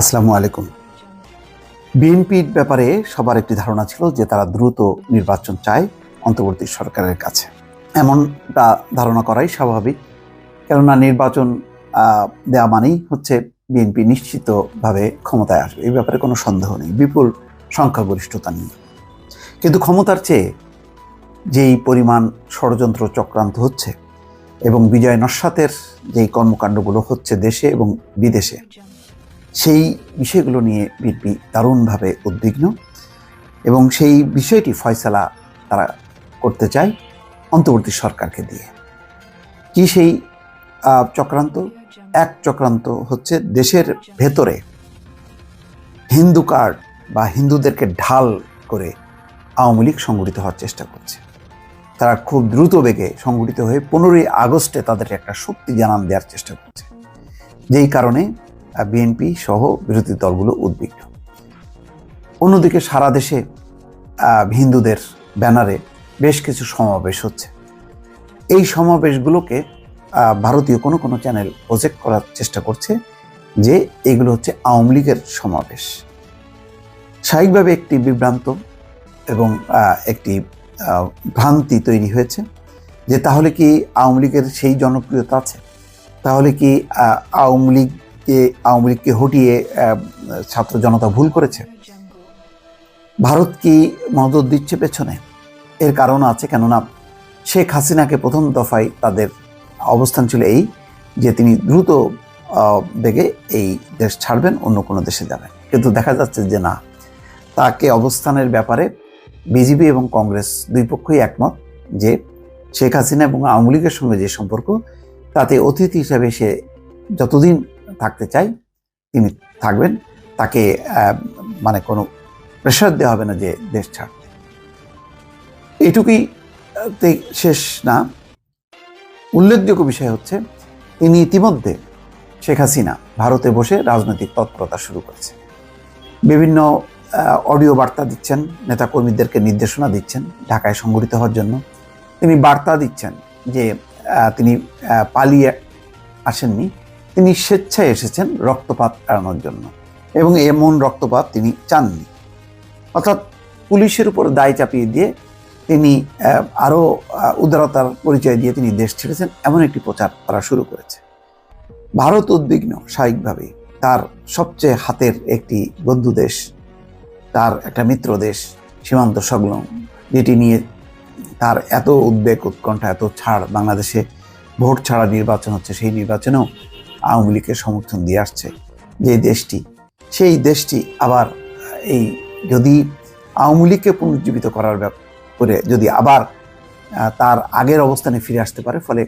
আসসালামু আলাইকুম। বিএনপির ব্যাপারে সবার একটি ধারণা ছিল যে তারা দ্রুত নির্বাচন চায় অন্তর্বর্তী সরকারের কাছে। এমনটা ধারণা করাই স্বাভাবিক। কেননা নির্বাচন দেওয়া মানেই হচ্ছে বিএনপি নিশ্চিতভাবে ক্ষমতায় আসবে। এই ব্যাপারে কোনো সন্দেহ নেই, বিপুল সংখ্যাগরিষ্ঠতা নিয়ে। কিন্তু ক্ষমতার চেয়ে যেই পরিমাণ ষড়যন্ত্র চক্রান্ত হচ্ছে এবং বিজয় নস্বাতের যেই কর্মকাণ্ডগুলো হচ্ছে দেশে এবং বিদেশে সেই বিষয়গুলো নিয়ে বিএনপি দারুণভাবে উদ্বিগ্ন এবং সেই বিষয়টি ফয়সালা তারা করতে চায় অন্তর্বর্তী সরকারকে দিয়ে। কি সেই চক্রান্ত? এক চক্রান্ত হচ্ছে দেশের ভেতরে হিন্দু কার্ড বা হিন্দুদেরকে ঢাল করে আওয়ামী লীগ সংগঠিত হওয়ার চেষ্টা করছে। তারা খুব দ্রুত বেগে সংগঠিত হয়ে পনেরোই আগস্টে তাদের একটা শক্তি জানান দেওয়ার চেষ্টা করছে। যেই কারণে বিএনপি সহ বিরোধী দলগুলো উদ্বিগ্ন। অন্যদিকে সারা দেশে হিন্দুদের ব্যানারে বেশ কিছু সমাবেশ হচ্ছে। এই সমাবেশগুলোকে ভারতীয় কোনো কোনো চ্যানেল প্রজেক্ট করার চেষ্টা করছে যে এগুলো হচ্ছে আওয়ামী লীগের সমাবেশ। স্বাভাবিকভাবে একটি বিভ্রান্ত এবং একটি ভ্রান্তি তৈরি হয়েছে যে তাহলে কি আওয়ামী লীগের সেই জনপ্রিয়তা আছে? তাহলে কি আওয়ামী লীগকে আওয়ামী লীগকে হটিয়ে ছাত্র জনতা ভুল করেছে। ভারত কি মদত দিচ্ছে পেছনে? এর কারণ আছে কেননা শেখ হাসিনাকে প্রথম দফায় তাদের অবস্থান ছিল এই যে তিনি দ্রুত বেগে এই দেশ ছাড়বেন, অন্য কোনো দেশে যাবেন। কিন্তু দেখা যাচ্ছে যে না, তাকে অবস্থানের ব্যাপারে বিজেপি এবং কংগ্রেস দুই পক্ষই একমত যে শেখ হাসিনা এবং আওয়ামী লীগের সঙ্গে যে সম্পর্ক, তাতে অতিথি হিসাবে সে যতদিন থাকতে চাই, তিনি থাকবেন। তাকে মানে কোনো প্রেশার দেওয়া হবে না যে দেশ ছাড়তে। এটুকুই শেষ না। উল্লেখযোগ্য বিষয় হচ্ছে, তিনি ইতিমধ্যে শেখ হাসিনা ভারতে বসে রাজনৈতিক তৎপরতা শুরু করেছে। বিভিন্ন অডিও বার্তা দিচ্ছেন, নেতাকর্মীদেরকে নির্দেশনা দিচ্ছেন ঢাকায় সংগঠিত হওয়ার জন্য। তিনি বার্তা দিচ্ছেন যে তিনি পালিয়ে আসেননি। তিনি স্বেচ্ছায় এসেছেন রক্তপাত এড়ানোর জন্য এবং এমন রক্তপাত তিনি চাননি। অর্থাৎ পুলিশের উপর দায় চাপিয়ে দিয়ে তিনি আরও উদারতার পরিচয় দিয়ে তিনি দেশ ছেড়েছেন, এমন একটি প্রচার করা শুরু করেছে। ভারত উদ্বিগ্ন স্বাভাবিকভাবেই। তার সবচেয়ে হাতের একটি বন্ধু দেশ, তার একটা মিত্র দেশ, সীমান্ত সংলগ্ন, যেটি নিয়ে তার এত উদ্বেগ উৎকণ্ঠা, এত ছাড় বাংলাদেশে ভোট ছাড়া নির্বাচন হচ্ছে, সেই নির্বাচনেও আওয়ামী লীগের সমর্থন দিয়ে আসছে যে দেশটি, সেই দেশটি আবার এই যদি আওয়ামী লীগকে পুনর্জীবিত করার ব্যাপ- করে যদি আবার তার আগের অবস্থানে ফিরে আসতে পারে, ফলে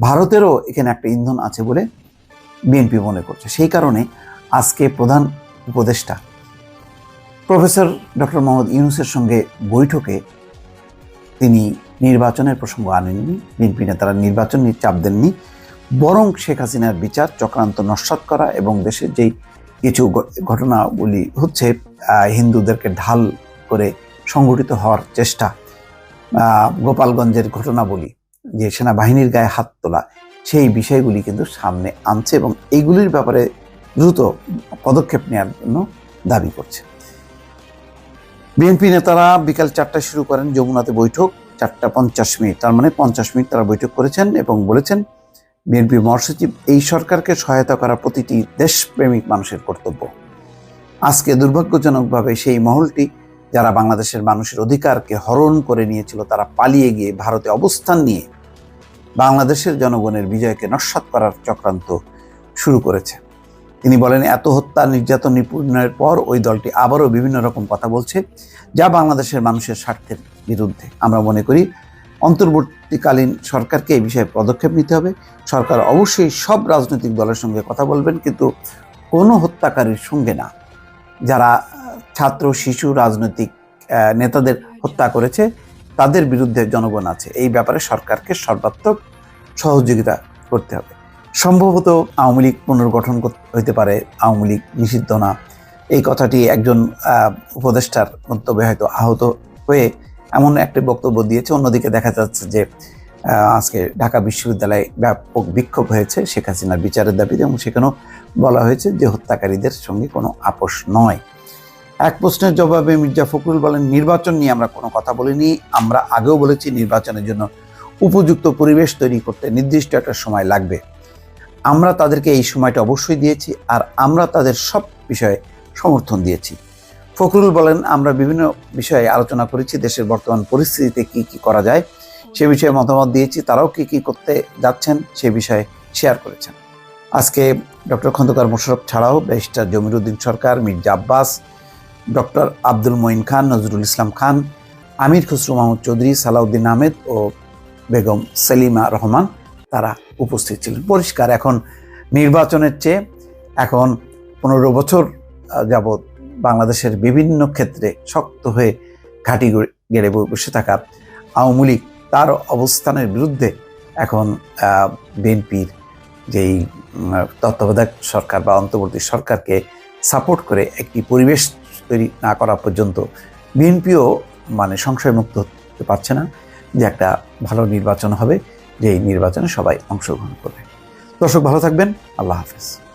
ভারতেরও এখানে একটা ইন্ধন আছে বলে বিএনপি মনে করছে। সেই কারণে আজকে প্রধান উপদেষ্টা প্রফেসর ডক্টর মোহাম্মদ ইউনুসের সঙ্গে বৈঠকে তিনি নির্বাচনের প্রসঙ্গ আনেননি, বিএনপি নেতারা নির্বাচন নিয়ে চাপ দেননি। বরং শেখ হাসিনার বিচার, চক্রান্ত নস্বাত করা এবং দেশের যেই কিছু ঘটনাগুলি হচ্ছে হিন্দুদেরকে ঢাল করে সংগঠিত হওয়ার চেষ্টা গোপালগঞ্জের ঘটনা বলি যে সেনাবাহিনীর গায়ে হাত তোলা, সেই বিষয়গুলি কিন্তু সামনে আনছে এবং এইগুলির ব্যাপারে দ্রুত পদক্ষেপ নেওয়ার জন্য দাবি করছে। বিএনপি নেতারা বিকাল চারটায় শুরু করেন যমুনাতে বৈঠক, চারটা পঞ্চাশ মিনিট, তার মানে পঞ্চাশ মিনিট তারা বৈঠক করেছেন এবং বলেছেন বিএনপি মহাসচিব, এই সরকারকে সহায়তা করা প্রতিটি দেশপ্রেমিক মানুষের কর্তব্য। আজকে দুর্ভাগ্যজনকভাবে সেই মহলটি, যারা বাংলাদেশের মানুষের অধিকারকে হরণ করে নিয়েছিল, তারা পালিয়ে গিয়ে ভারতে অবস্থান নিয়ে বাংলাদেশের জনগণের বিজয়কে নস্বাত করার চক্রান্ত শুরু করেছে। তিনি বলেন, এত হত্যা, নির্যাতন নিপুণের পর ওই দলটি আবারও বিভিন্ন রকম কথা বলছে, যা বাংলাদেশের মানুষের স্বার্থের বিরুদ্ধে। আমরা মনে করি অন্তর্বর্তীকালীন সরকারকে এই বিষয়ে পদক্ষেপ নিতে হবে। সরকার অবশ্যই সব রাজনৈতিক দলের সঙ্গে কথা বলবেন, কিন্তু কোনো হত্যাকারীর সঙ্গে না। যারা ছাত্র, শিশু, রাজনৈতিক নেতাদের হত্যা করেছে, তাদের বিরুদ্ধে জনগণ আছে। এই ব্যাপারে সরকারকে সর্বাত্মক সহযোগিতা করতে হবে। সম্ভবত আওয়ামী লীগ পুনর্গঠন হইতে পারে, আওয়ামী লীগ নিষিদ্ধ না। এই কথাটি একজন উপদেষ্টার মন্তব্যে হয়তো আহত হয়ে এমন একটা বক্তব্য দিয়েছে। অন্যদিকে দেখা যাচ্ছে যে আজকে ঢাকা বিশ্ববিদ্যালয়ে ব্যাপক বিক্ষোভ হয়েছে শেখ হাসিনার বিচারের দাবিতে এবং সেখানেও বলা হয়েছে যে, হত্যাকারীদের সঙ্গে কোনো আপোষ নয়। এক প্রশ্নের জবাবে মির্জা ফখরুল বলেন, নির্বাচন নিয়ে আমরা কোনো কথা বলিনি। আমরা আগেও বলেছি নির্বাচনের জন্য উপযুক্ত পরিবেশ তৈরি করতে নির্দিষ্ট একটা সময় লাগবে। আমরা তাদেরকে এই সময়টা অবশ্যই দিয়েছি আর আমরা তাদের সব বিষয়ে সমর্থন দিয়েছি। ফখরুল বলেন, আমরা বিভিন্ন বিষয়ে আলোচনা করেছি, দেশের বর্তমান পরিস্থিতিতে কি কি করা যায়, সে বিষয়ে মতামত দিয়েছি, তারাও কি কি করতে যাচ্ছেন, সে বিষয়ে শেয়ার করেছেন। আজকে ডক্টর খন্দকার মোশারফ ছাড়াও ব্যারিস্টার জমিরুদ্দিন সরকার, মির্জা আব্বাস ডক্টর আব্দুল মঈন খান, নজরুল ইসলাম খান, আমির খসরু মাহমুদ চৌধুরী, সালাউদ্দিন আহমেদ ও বেগম সেলিমা রহমান তারা উপস্থিত ছিলেন। পরিষ্কার, এখন নির্বাচনের চেয়ে এখন পনেরো বছর যাবৎ বাংলাদেশের বিভিন্ন ক্ষেত্রে শক্ত হয়ে ঘাঁটি গড়ে- বসে থাকা আওয়ামী লীগ তার অবস্থানের বিরুদ্ধে এখন বিএনপির যেই তত্ত্বাবধায়ক সরকার বা অন্তর্বর্তী সরকারকে সাপোর্ট করে একটি পরিবেশ তৈরি না করা পর্যন্ত বিএনপিও মানে সংশয়মুক্ত হতে পারছে না যে একটা ভালো নির্বাচন হবে যে এই নির্বাচনে সবাই অংশগ্রহণ করবে। দর্শক ভালো থাকবেন, আল্লাহ হাফেজ।